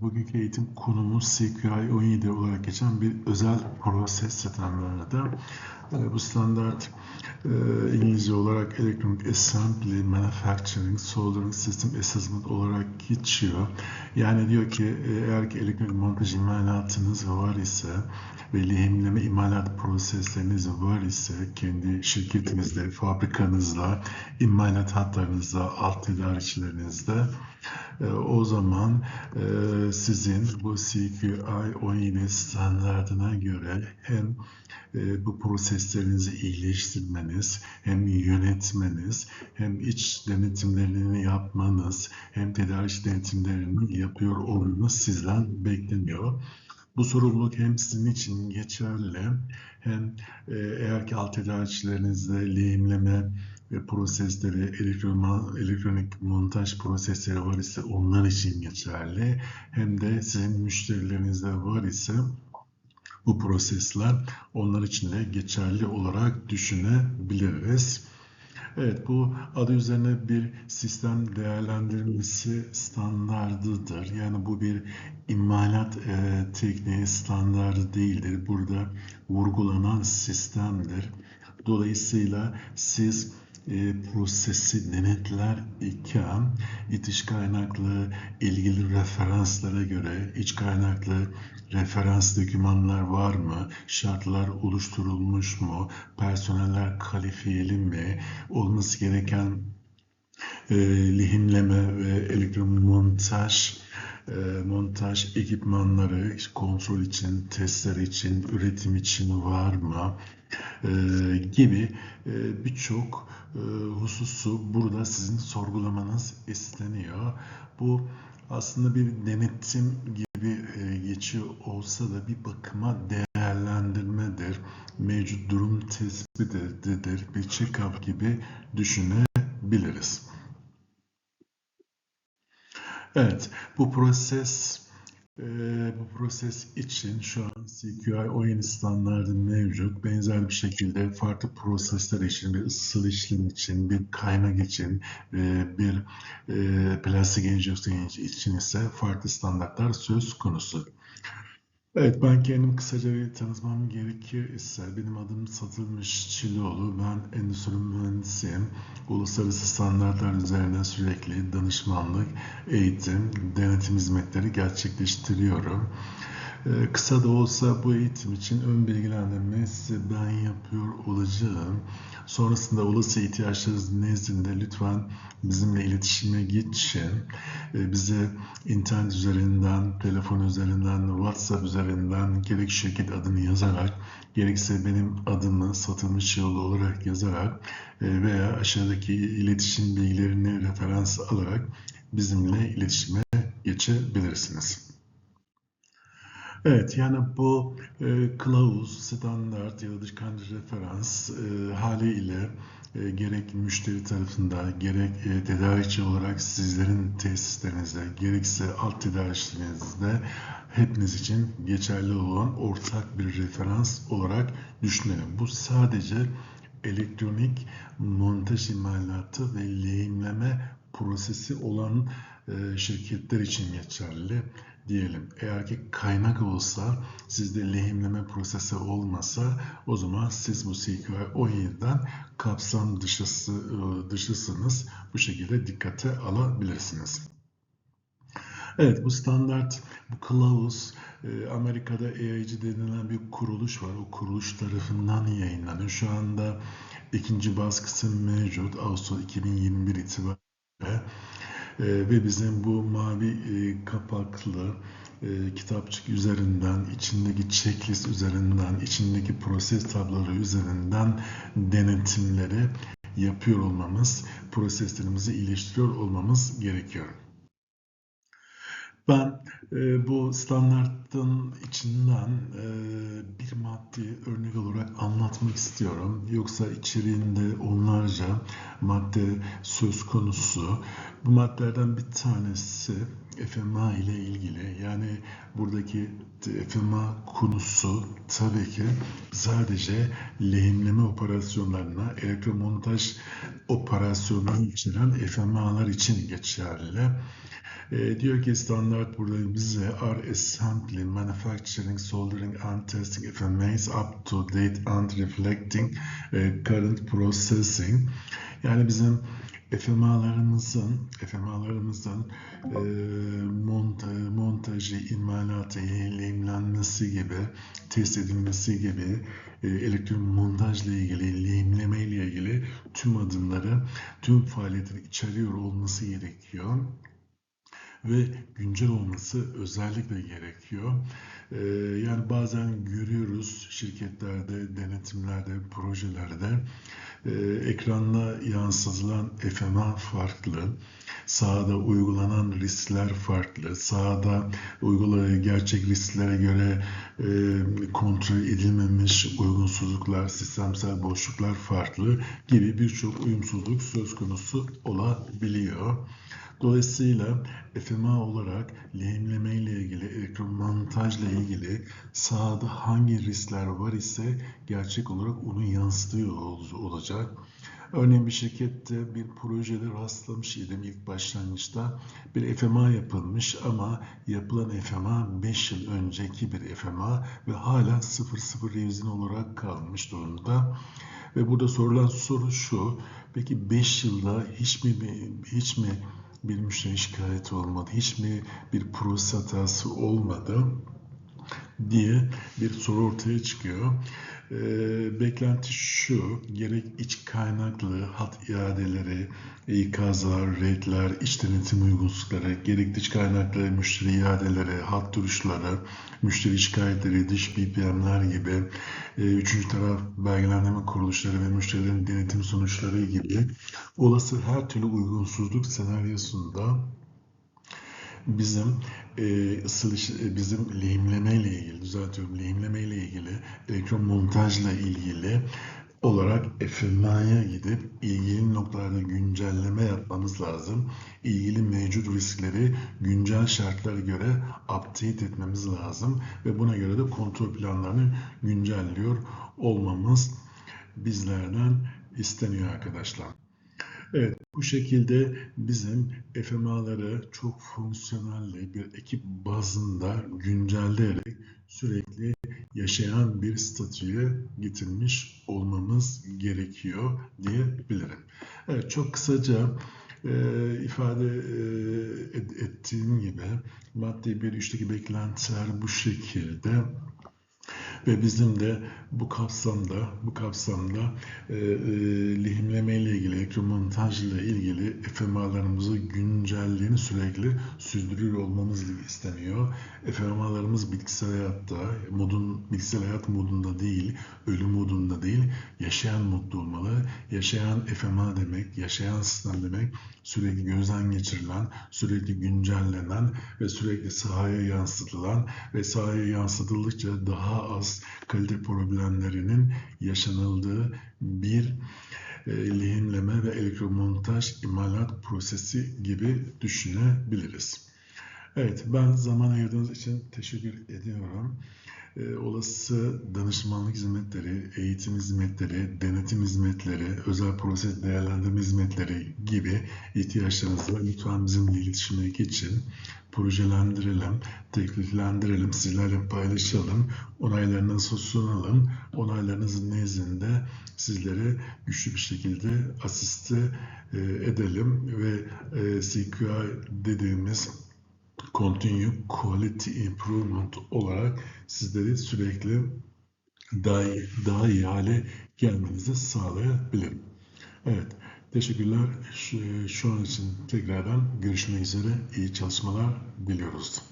Bugünkü eğitim konumuz CQI 17 olarak geçen bir özel proses standardı. Bu standart e, İngilizce olarak Electronic Assembly Manufacturing Soldering System Assessment olarak geçiyor. Yani diyor ki e, eğer ki elektronik montaj imalatınız var ise ve lehimleme imalat prosesleriniz var ise kendi şirketinizde, fabrikanızda, imalat hatlarınızda, alt tedarikçilerinizde e, o zaman e, sizin bu CQI 17 standartına göre hem e, bu proseslerinizi iyileştirmeniz, hem yönetmeniz, hem iç denetimlerini yapmanız, hem tedarik denetimlerini yapıyor olmanız sizden bekleniyor. Bu sorumluluk hem sizin için geçerli hem e, eğer ki alt tedarikçilerinizde lehimleme ve prosesleri, elektronik montaj prosesleri var ise onlar için geçerli. Hem de sizin müşterilerinizde var ise bu prosesler onlar için de geçerli olarak düşünebiliriz. Evet bu adı üzerine bir sistem değerlendirmesi standardıdır. Yani bu bir imalat e, tekniği standardı değildir. Burada vurgulanan sistemdir. Dolayısıyla siz e, prosesi denetler iken itiş kaynaklı ilgili referanslara göre iç kaynaklı referans dokümanlar var mı? Şartlar oluşturulmuş mu? Personeller kalifiyeli mi? Olması gereken e, lehimleme ve elektromontaj e, montaj ekipmanları kontrol için, testler için, üretim için var mı? E, gibi e, birçok e, hususu burada sizin sorgulamanız isteniyor. Bu aslında bir denetim gibi e, geçiyor olsa da bir bakıma değerlendirmedir, mevcut durum tespitidir, bir check-up gibi düşünebiliriz. Evet, bu proses ee, bu proses için şu an CQI oyun standardı mevcut. Benzer bir şekilde farklı prosesler için, bir ısıl işlem için, bir kaynak için, e, bir e, plastik enjeksiyon için ise farklı standartlar söz konusu. Evet, ben kendim kısaca bir tanıtmam gerekir ise benim adım Satılmış Çiloğlu. Ben endüstri mühendisiyim. Uluslararası standartlar üzerine sürekli danışmanlık, eğitim, denetim hizmetleri gerçekleştiriyorum. Ee, kısa da olsa bu eğitim için ön bilgilendirme size ben yapıyor olacağım. Sonrasında olası ihtiyaçlarınız nezdinde lütfen bizimle iletişime geçin. Ee, bize internet üzerinden, telefon üzerinden, WhatsApp üzerinden gerek şirket adını yazarak, gerekse benim adımı satılmış yolu olarak yazarak e, veya aşağıdaki iletişim bilgilerini referans alarak bizimle iletişime geçebilirsiniz. Evet yani bu e, kılavuz, standart ya da dışkan referans e, haliyle e, gerek müşteri tarafında gerek e, tedarikçi olarak sizlerin tesislerinizde gerekse alt tedarikçilerinizde hepiniz için geçerli olan ortak bir referans olarak düşünelim. Bu sadece elektronik montaj imalatı ve lehimleme prosesi olan şirketler için geçerli diyelim. Eğer ki kaynak olsa, sizde lehimleme prosesi olmasa o zaman siz bu CQI 17'den kapsam dışısı, e, dışısınız. Bu şekilde dikkate alabilirsiniz. Evet bu standart, bu kılavuz e, Amerika'da EIC denilen bir kuruluş var. O kuruluş tarafından yayınlanıyor. Şu anda ikinci baskısı mevcut. Ağustos 2021 itibariyle e, ve bizim bu mavi e, kapaklı e, kitapçık üzerinden, içindeki checklist üzerinden, içindeki proses tabloları üzerinden denetimleri yapıyor olmamız, proseslerimizi iyileştiriyor olmamız gerekiyor. Ben e, bu standartın içinden e, bir madde örnek olarak anlatmak istiyorum. Yoksa içeriğinde onlarca madde söz konusu. Bu maddelerden bir tanesi FMA ile ilgili. Yani buradaki FMA konusu tabii ki sadece lehimleme operasyonlarına, elektromontaj operasyonlarını içeren FMA'lar için geçerli. E, diyor ki standart burada bize are assembling, manufacturing, soldering and testing FMAs up to date and reflecting e, current processing. Yani bizim FMA'larımızın FMA'larımızın e, monta, montajı, imalatı, lehimlenmesi gibi, test edilmesi gibi e, elektron montajla ilgili, lehimleme ile ilgili tüm adımları, tüm faaliyetleri içeriyor olması gerekiyor ve güncel olması özellikle gerekiyor. Ee, yani bazen görüyoruz şirketlerde, denetimlerde, projelerde e, ekranda yansıtılan FMA farklı, sahada uygulanan riskler farklı, sahada uygulanan gerçek risklere göre e, kontrol edilmemiş uygunsuzluklar, sistemsel boşluklar farklı gibi birçok uyumsuzluk söz konusu olabiliyor. Dolayısıyla FMA olarak lehimleme ile ilgili, elektromontajla ilgili sahada hangi riskler var ise gerçek olarak onu yansıtıyor olacak. Örneğin bir şirkette bir projede rastlamış idim ilk başlangıçta. Bir FMA yapılmış ama yapılan FMA 5 yıl önceki bir FMA ve hala 00 revizyon olarak kalmış durumda. Ve burada sorulan soru şu. Peki 5 yılda hiç mi hiç mi bir müşteri şikayeti olmadı, hiç mi bir proses hatası olmadı diye bir soru ortaya çıkıyor. E, beklenti şu, gerek iç kaynaklı hat iadeleri, ikazlar, redler, iç denetim uygunsuzlukları, gerek dış kaynaklı müşteri iadeleri, hat duruşları, müşteri şikayetleri, dış BPM'ler gibi, e, üçüncü taraf belgelendirme kuruluşları ve müşterilerin denetim sonuçları gibi olası her türlü uygunsuzluk senaryosunda bizim e, ısılış, e, bizim lehimleme ile ilgili, düzeltiyorum, lehimleme ile ilgili, elektron montajla ilgili olarak FMA'ya gidip ilgili noktalarda güncelleme yapmamız lazım. İlgili mevcut riskleri güncel şartlara göre update etmemiz lazım ve buna göre de kontrol planlarını güncelliyor olmamız bizlerden isteniyor arkadaşlar. Evet, bu şekilde bizim FMA'ları çok fonksiyonel bir ekip bazında güncelleyerek sürekli yaşayan bir statüye getirmiş olmamız gerekiyor diyebilirim. Evet, çok kısaca e, ifade e, ettiğim gibi madde bir üçteki beklentiler bu şekilde ve bizim de bu kapsamda bu kapsamda e, e, lehimleme ile ilgili, elektromontaj ile ilgili FMA'larımızı güncelliğini sürekli sürdürüyor olmamız isteniyor. FMA'larımız bilgisayar hayatta, modun bilgisayar hayat modunda değil, ölüm modunda değil, yaşayan modda olmalı. Yaşayan FMA demek, yaşayan sistem demek sürekli gözden geçirilen, sürekli güncellenen ve sürekli sahaya yansıtılan ve sahaya yansıtıldıkça daha az kalite problemlerinin yaşanıldığı bir e, lehimleme ve elektromontaj imalat prosesi gibi düşünebiliriz. Evet, ben zaman ayırdığınız için teşekkür ediyorum. Ee, olası danışmanlık hizmetleri, eğitim hizmetleri, denetim hizmetleri, özel proses değerlendirme hizmetleri gibi ihtiyaçlarınız var. Lütfen bizimle iletişime geçin, projelendirelim, tekliflendirelim, sizlerle paylaşalım, onaylarınızı sunalım. Onaylarınızın nezdinde sizlere güçlü bir şekilde asiste e, edelim ve e, CQI dediğimiz Continue Quality Improvement olarak sizleri sürekli daha iyi, daha iyi hale gelmenizi sağlayabilirim. Evet, teşekkürler. Şu, şu an için tekrardan görüşmek üzere. İyi çalışmalar diliyoruz.